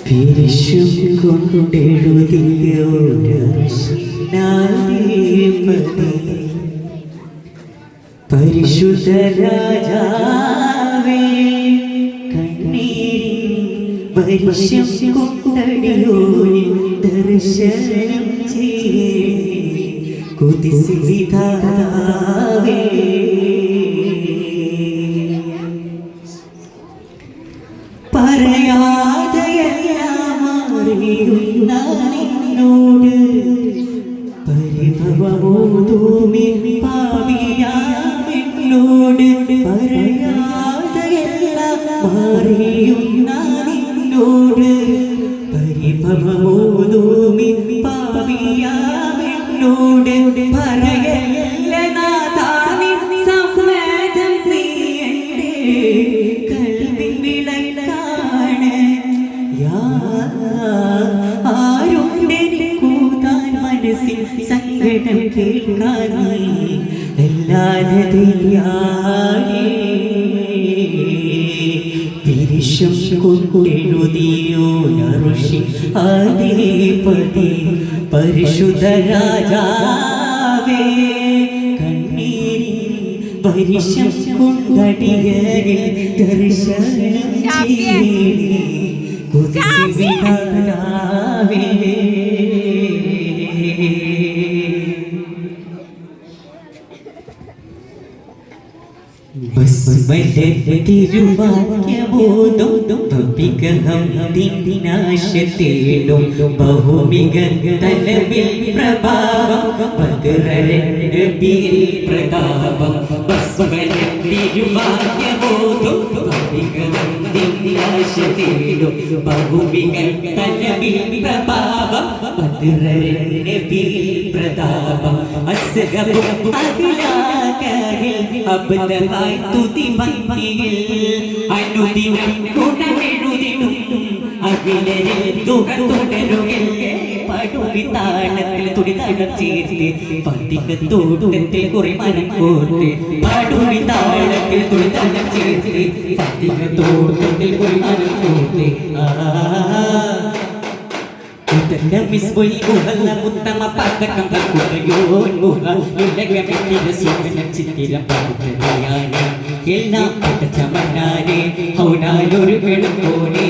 പിരിശും കൊണ്ടെഴുതിയോരപതി പരിശുദ്ധ രാജാവേ കണ്ണീരിൻ പരിശം കൊണ്ടടിയോ ദർശനം ചെയ്യേ. കുതിസി വിധാവേ പറയാതെയെല്ലാം അറിയുന്ന നിന്നോട് പരിഭവമോതൂമി പാപിയാമെന്നോട് പറയാതെയെല്ലാം അറിയുന്ന നിന്നോട് കേൾക്കാനായി അല്ലാതെ തിരിയാനേ തിരിശം കൊണ്ടെഴുതിയോ ഋഷി അധിപതി പരിശുദ്ധ രാജാവേ. കണ്ണീരിൽ പരിശം കൊണ്ടടിയരിൽ ദർശനം ചെയ്യേ കുതിസി തിരുവാക്യബോധം വിഗ്രഹം ദിനാശത്തേടും ബഹുമിക തലവിൽ പ്രഭാവം ഭദ്രരബിൽ പ്രതാപം തിരുവാക്യബോധം വിഗ്രഹം ദിനാശത്തേടും ബഹുമിക തലവിൽ പ്രഭാവം ഭദ്രരബിൽ പ്രതാപം അസ്ഗബും അതിലാകരിൽ അബദ്ധമായി തുതി ഭംഗിയിൽ അനുദിനം ഗുണമെഴുതിടും അഖിലരിൽ തുക തുടരുകിൽ പടുവി താളത്തിൽ തുടി കുറി മനം കോർത്ത് പടുവി താളത്തിൽ തുടി തളം ചേർത്ത് കുറി മനം കോർത്ത് ആ മുഹല്ല ഉത്തമ പതകം കുടയോൻ മുഹ ഉലകമെത്തിയ സോമന ചിത്തിരം പടുത്തതയാനെ എല്ലാം പടച്ച മന്നാനെ ഹൗനാലൊരു വെളുപ്പോനെ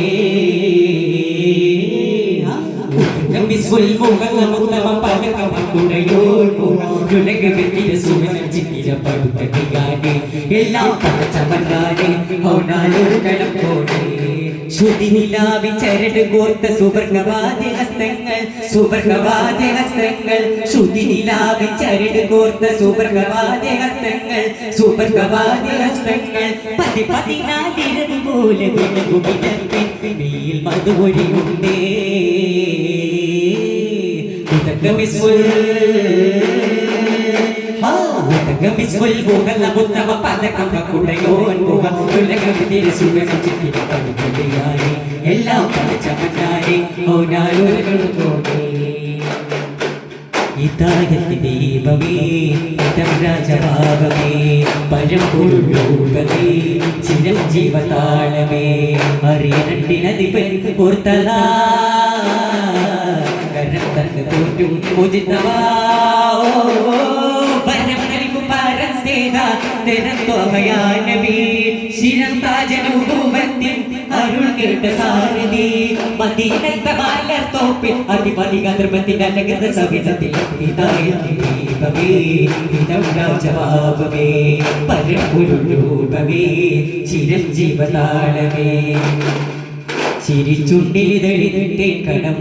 എല്ലാം പടച്ച മന്നാനെ ഹൗനാലൊരു വെളുപ്പോനെ ശ്രുതി നിലാവി ചരട് കോർത്ത സുവർഗവാദി ഹസ്തങ്ങൾ സുവർഗവാദി ഹസ്തങ്ങൾ ശ്രുതി നിലാവി ചരട് കോർത്ത സുവർഗവാദി ഹസ്തങ്ങൾ സുവർഗവാദി ഹസ്തങ്ങൾ പതി പതിനാലിരത് പോലെ വിളകുമിടപ്പിൽ മധുപൊരിയുണ്ടേ ഗമിസ്വൽ ഭൂഗല മുത്തമ പദകം കുടയോൻ മുഖ ഉലകവിതിരി സുഖം ചിത്തിരി പടുപടിയായി എല്ലാം പഠിച്ചവനായി ഓനാലുകൾ കോടി ഇതായത്തി ദീപമേ ഇതം രാജഭാവമേ പരമ്പൊരുളൂപമേ ചിരഞ്ജീവതാളമേ അറിയണ്ടിനധിപൻ ഓർത്തലാ കരം തന്ന് തോറ്റും പൂജിതവാ പരം നൽകു പരം സ്നേഹ തിരത്തോമയാനവി ശിരം താജനുഭൂവത്തിൻ അരുൾ കേട്ട സാരഥി മദീനത്തെ മാലർ തോപ്പിൽ അധിപതി കതിർമത്തിന്റെ അലകൃത സവിധത്തിൽ രാജഭാവമേ പരമ്പുരുരൂപമേ ചിരഞ്ജീവതാളമേ ചിരിച്ചുണ്ടിലിതഴിതേ കടം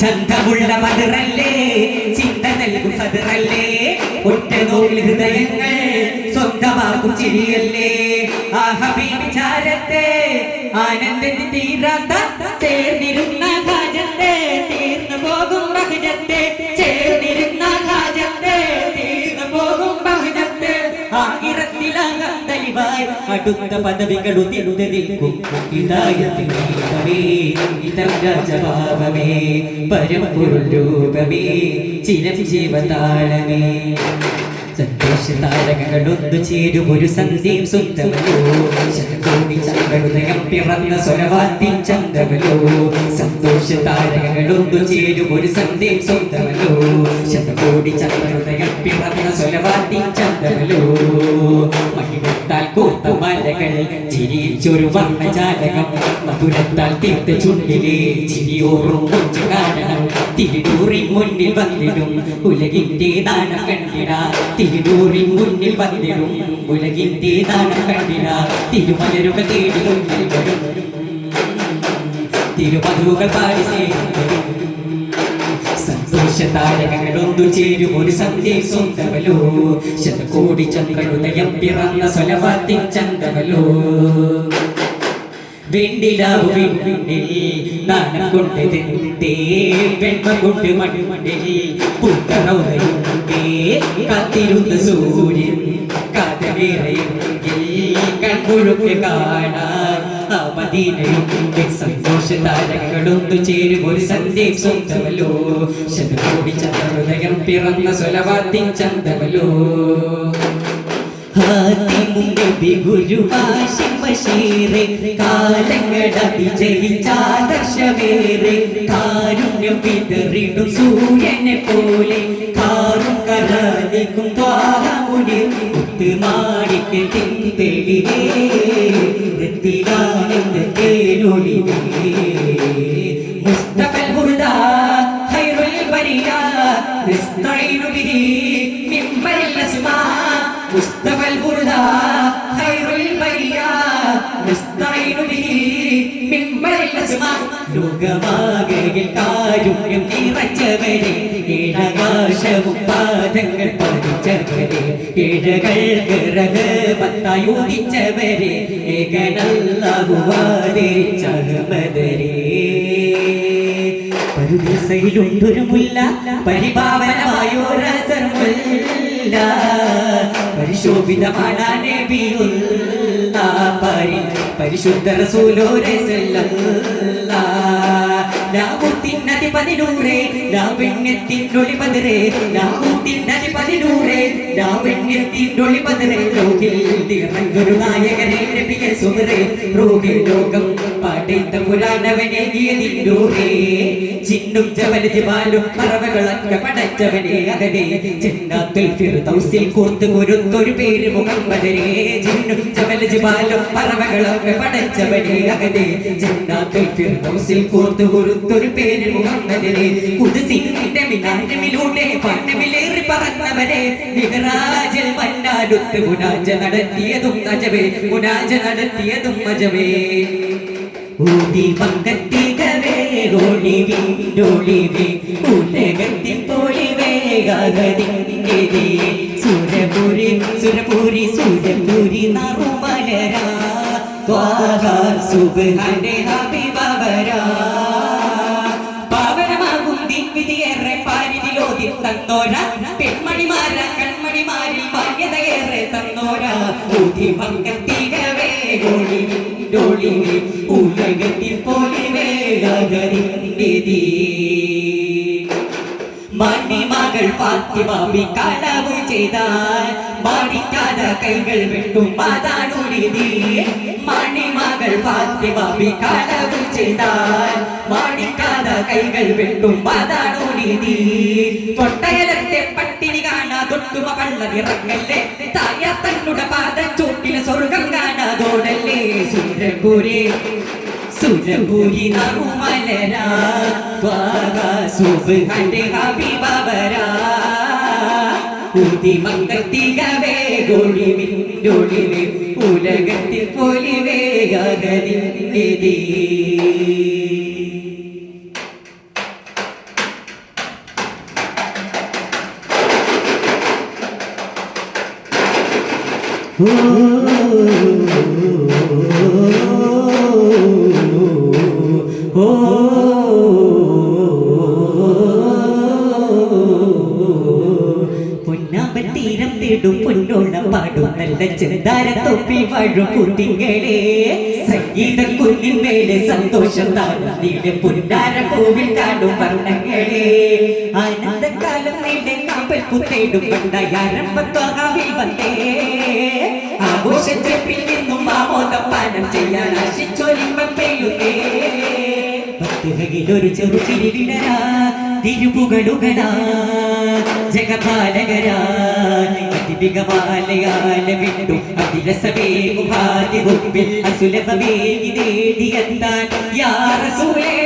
ചന്തമുള്ള മതിറല്ലേ ചിന്ത നൽകും സതിറല്ലേ ഒറ്റ നോക്കിൽ ഹൃദയങ്ങൾ സ്വന്തമാകും ചിരിയല്ലേ ആഹബി വിചാരത്തെ ആനന്ദത്തിൽ തീരാത്ത ചേർന്നിരുന്ന അടുത്ത പദവികൾ ഉതിർന്നു നിൽക്കും ഹിദായത്തിനേ ഇതം രാജഭാവമേ പരമ്പൊരുൾ രൂപമേ ചിരഞ്ജീവതാളമേ സന്തോഷ താരകങ്ങളൊന്നു ചേരും മധുരത്താൽ തീർത്ത ചുണ്ടിലെ ചിരിയോറും കൊച്ചു കാരണം തിരുടൂറി മുന്നിൽ വന്നിടും. ഉലകിന്റെ താണ കണ്ടിട. തിരുടൂറി മുന്നിൽ വന്നിടും. ഉലകിന്റെ താണ കണ്ടിട. തിരുമലരുകൾ തേടി മുന്നിൽ വരും തിരുമലുകൾ പാടി സ്നേഹിക്കും സന്തോഷ താരകങ്ങളൊന്നു ചേരും. ഒരു സന്ദേശം തവലോ. ശതകോടി ചന്ദ്രഹൃദയം പിറന്ന സ്വലവാദ്യം ചന്തവലോ. വെണ്ടിലാവു വിണ്ണിൽ നാണം കൊണ്ട് തിന്തേ വെണ്മ കൊണ്ട് മണ്ണിൽ പുത്തറൗതയുണ്ടേ കാത്തിരുന്ന സൂര്യൻ കാതവേറെയെങ്കിൽ കൺപുഴുക്ക് കാണാൻ മദീനയുണ്ട് സന്തോഷ താരകങ്ങളൊന്നു ചേരും ഒരു സന്ധ്യ സ്വന്തമല്ലോ. ശതകോടി ചന്ദ്രഹൃദയം പിറന്ന സ്വലവാദ്യം ചന്തമല്ലോ. കാലങ്ങളവിജയിച്ചാദർശമേറെ കാരുണ്യം വിതറിടും സൂര്യനെ പോലെ കാറും കരാതിക്കും ദ്വാരമുടി മാടിക്ക് തിന്തെളിവേ എത്തിലാണെന്ന് തേനൊളിവേ മുസ്തഫൽ ഹുദ ഖൈറുൽ ബരിയ നസ്തഈനു ബിഹി മിമ്പറിൽ അസ്മാ മുസ്തഫൽ ലോകമാകയിൽ കാരുണ്യം നിറച്ചവരെ ഏഴാകാശവും പാദങ്ങൾ പതിച്ചവരെ ഏഴകൾക്ക് റഹമത്തായുദിച്ചവരെ ഏകനല്ലാഹുവാതിരിച്ചഹമദരേ പരുദിസയിലുണ്ടൊരു മുല്ല പരിപാവനമായൊരസർമുല്ല പരിശോഭിതമാണ് നബിയുള്ള പരിശുദ്ധ ലാഭത്തിനതി പതിനൂറേ ലാവണ്യത്തിനൊളി പതിരേ. ലാഭത്തിനതി പതിനൂറേ ലാവണ്യത്തിനൊളി പതിരേ. ലോകിൽ നിറഞ്ഞൊരു നായകനെ നബിയ സുമരേ റോഗിൽ ലോകം പാടിത്ത പുരാണവനെ ഗീതിണ്ടൂരേ ചിന്നും ജവല ജിവാലും പറവകളൊക്കെ പടച്ചവനെ അതനെ. ചിന്നാത്തുൽ ഫിർദൗസിൽ കൂർത്ത് കുരുത്തൊരു പേര് മുഹമ്മദനെ ചിന്നും ജവല ജിവാലും പറവകളൊക്കെ പടച്ചവനെ അതനെ. ചിന്നാത്തുൽ ഫിർദൗസിൽ കൂർത്ത് കുരുത്തൊരു പേര് മുഹമ്മദനെ കുതിസിന്റെ മിനാരമിലൂടെ പണ്ണമിലേറി പറന്നവരെ മിഹ്റാജിൽ മന്നാടുത്ത് മുനാജ നടത്തിയതും അജവേ. മുനാജ നടത്തിയതും അജവേ. ഊതി പങ്കത്തികവേ ഒളിവി ഒളിവി ഉലകത്തിൽ പൊളിവേ ഗഗതിന്റെ സുരപുരി സുരപുരി സുരപുരി നറുമലരാ. ത്വാഹ സുബ്ഹാന്റെ ഹബീബവരാ പാവനമാകും ദിഗ്വിധിയേറെ പാരിതിലോതി തന്നോര. പെൺമണിമാര കൺമണിമാരിൽ ഭാഗ്യതയേറെ തന്നോരാ. ഊതി പങ്കത്തികവേ ഒളിവി ഒളിവി ഉലകത്തിൽ പൊലിവേ ഗഗതിന്റെ മണിമകൾ ഫാത്തിമാവി കളവ് ചെയ്താൽ മാടിക്കാത കൈകൾ വെട്ടും അതാണു രീതി. മണിമകൾ ഫാത്തിമാവി കളവ് ചെയ്താൽ മാടിക്കാത കൈകൾ വെട്ടും അതാണു രീതി. തൊട്ടയലത്തെ പട്ടിണി കാണാ തൊട്ടുമ കള്ളതിറങ്ങല്ലേ തായ തന്നുട പാദ ചൂട്ടിലെ സ്വർഗം സുരപുരേ സുരപുരി നറുമലരാ സുബ്ഹാന്റെ ഹബീബവരാ ഉതി മങ്കത്തികവേ ഗോളിവി ഡോളിവി ഉലകത്തിൽ പൊലിവേ ഗഗതിന്റെ oh തീരം തേടും പൊന്നോണ പാടും നല്ല ചെന്താര തൊപ്പി വാഴും കുട്ടികളെ. സംഗീത കുഞ്ഞിൻ മേലെ സന്തോഷം നീല പുന്നാര പൂവിൽ കാണും വർണങ്ങളെ. ആനന്ദകാലം നീടെ കാപ്പൽ കുത്തേടും പണ്ടായാരംഭത്തോഹാവിൽ വന്നേ. ആഘോഷച്ചെപ്പിൽ നിന്നും ആമോദപ്പാനം ചെയ്യാൻ ആശിച്ചൊലിമ്പം പെയ്യുന്നേ ഭക്തിഹകിലൊരു ചെറു ചിരി വിടരാ തിരുപുകളുകളാ ജഗപാലകരാ. അതിവികമാലയാല വിട്ടു അതിരസമേ മുഖാതി മുമ്പിൽ അസുലഭമേ ഇതേടിയെത്താൻ യാ റസൂലേ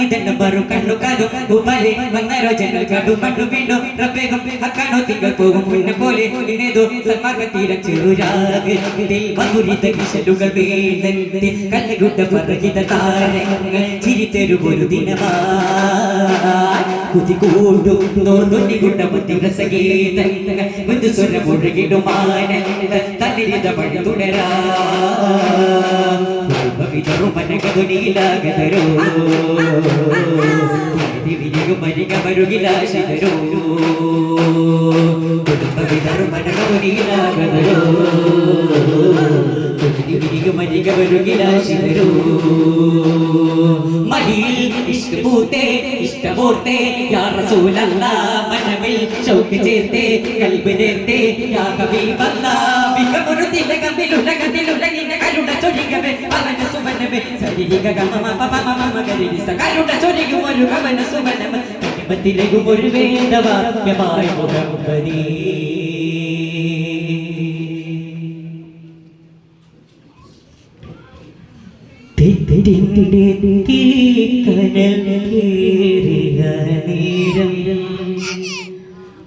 വന്നാലിതെല്ലാം പറു കണ്ണു കാലു ഉപാലെ വന്നരോ ജനൽ കടു മണ്ണു വീണ്ടു റബ്ബേഗം അക്കാണോ തിങ്കൾ പോകും. മുന്നെ പോലെ ഇതേതോ സന്മാർഗത്തീരം ചെറുരാഗത്തിൽ മധുരിത കിശലുകൾ വേദന്റെ കല്ലുകുട്ട പറകിത താരങ്ങൾ ചിരിത്തെരുവൊരു ദിനമാ കുതി കൂടും തോന്നി കുട്ട ബുദ്ധി രസഗീതങ്ങൾ മൃദുസ്വര മുഴുകിടുമാനന്ദ തന്നിരിത പഴി തുടരാ. വിതറു മനകതുനീലാകതരോ വിരികു മരിക മരുകിലാശിതരോ കുടുംബ വിതറു മനകതുനീലാകതരോ വിരികു മരിക മരുകിലാശിതരോ മടിയിൽ ഇഷ്ടപൂത്തേ ഇഷ്ടമൂർത്തേ യാ റസൂലല്ല മനമിൽ ചൗക്ക് ചേർത്തേ കൽബ് നേർത്തേ യാ ഹബീബല്ല ചൊരികവേ അവന വേദവാക്യമായ മുഖമുഖനീ.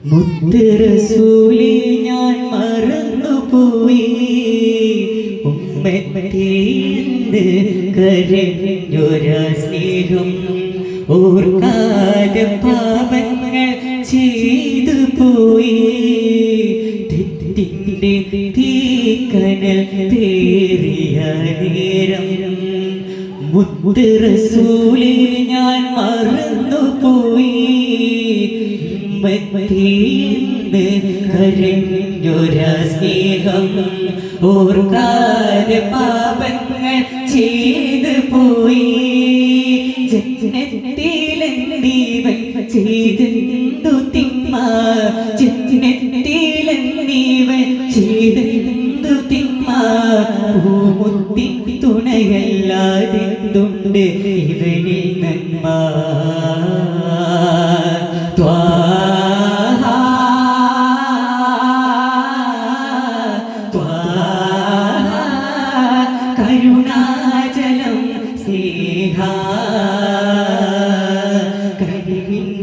മുത്തരസൂലി ഞാൻ മറന്നുപോയി. ഉമ്മത്തേന്ന് കരഞ്ഞൊരസ്നേഹം ഓർക്കാതെ പാപങ്ങൾ ചെയ്തു പോയി. തെറ്റിന്റെ തീക്കനൽ തേറിയ നേരം മുത്തരസൂലി ഞാൻ മറന്നുപോയി. മറ്റേന്ന് കരഞ്ഞൊരാ സ്നേഹം ഓർക്കാതെ പാപങ്ങൾ ചെയ്തു പോയി. ജന്നത്തിലെന്തീവൻ ചെയ്തെന്തു തിന്മ? ജന്നത്തിലെന്തീവൻ ചെയ്തെന്തു തിന്മ? പൂമുത്തി തുണയല്ലാതെന്തുണ്ട്?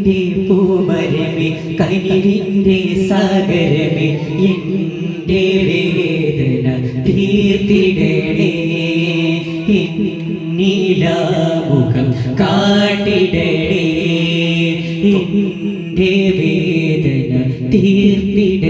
കനിവിന്റെ പൂമരമേ കനിവിന്റെ സാഗരമേ എന്റെ വേദന തീർത്തിടണേ. നീലാമുഖം കാട്ടിടണേ. എന്റെ വേദന തീർത്തിടണേ